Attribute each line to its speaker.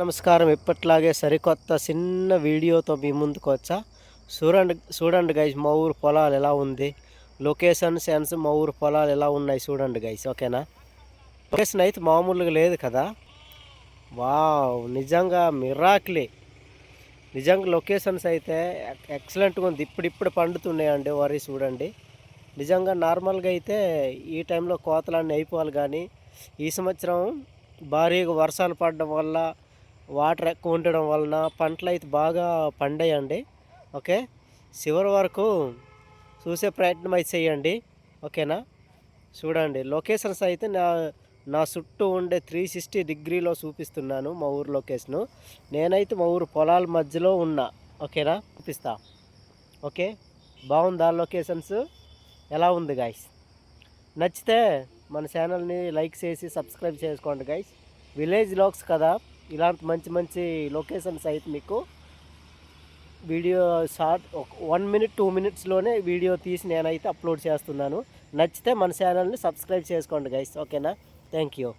Speaker 1: నమస్కారం. ఇప్పట్లాగే సరికొత్త చిన్న వీడియోతో మీ ముందుకు వచ్చా. చూడండి చూడండి గైస్ మా ఊరు పొలాలు ఎలా ఉంది? లొకేషన్ సెన్స్ మా ఊరు పొలాలు ఎలా ఉన్నాయి చూడండి గైస్ ఓకేనా లొకేషన్ అయితే మామూలుగా లేదు కదా? వావ్ నిజంగా మిరాక్లే నిజంగా లొకేషన్స్ అయితే ఎక్సలెంట్గా ఉంది. ఇప్పుడిప్పుడు పండుతున్నాయండి వరి చూడండి. నిజంగా నార్మల్గా అయితే ఈ టైంలో కోతలన్నీ అయిపోవాలి కానీ ఈ సంవత్సరం భారీగా వర్షాలు పడడం వల్ల వాటర్ ఎక్కువ ఉండడం వలన పంటలు అయితే బాగా పండాయండి. ఓకే? చివరి వరకు చూసే ప్రయత్నం అయితే చేయండి. ఓకేనా? చూడండి. లొకేషన్స్ అయితే నా నా చుట్టూ ఉండే త్రీ సిక్స్టీ డిగ్రీలో చూపిస్తున్నాను మా ఊరు లొకేషను. నేనైతే మా ఊరు పొలాల మధ్యలో ఉన్నా. ఓకేనా? చూపిస్తా. ఓకే? బాగుందా లొకేషన్స్? ఎలా ఉంది గాయస్ నచ్చితే మన ఛానల్ని లైక్ చేసి సబ్స్క్రైబ్ చేసుకోండి గైస్ విలేజ్ లాక్స్ కదా? ఇలాంటి మంచి మంచి లొకేషన్స్ అయితే మీకు వీడియో షార్ట్ ఒక వన్ మినిట్ టూ మినిట్స్లోనే వీడియో తీసి నేనైతే అప్లోడ్ చేస్తున్నాను. నచ్చితే మన ఛానల్ని సబ్స్క్రైబ్ చేసుకోండి గైస్ ఓకేనా? Thank you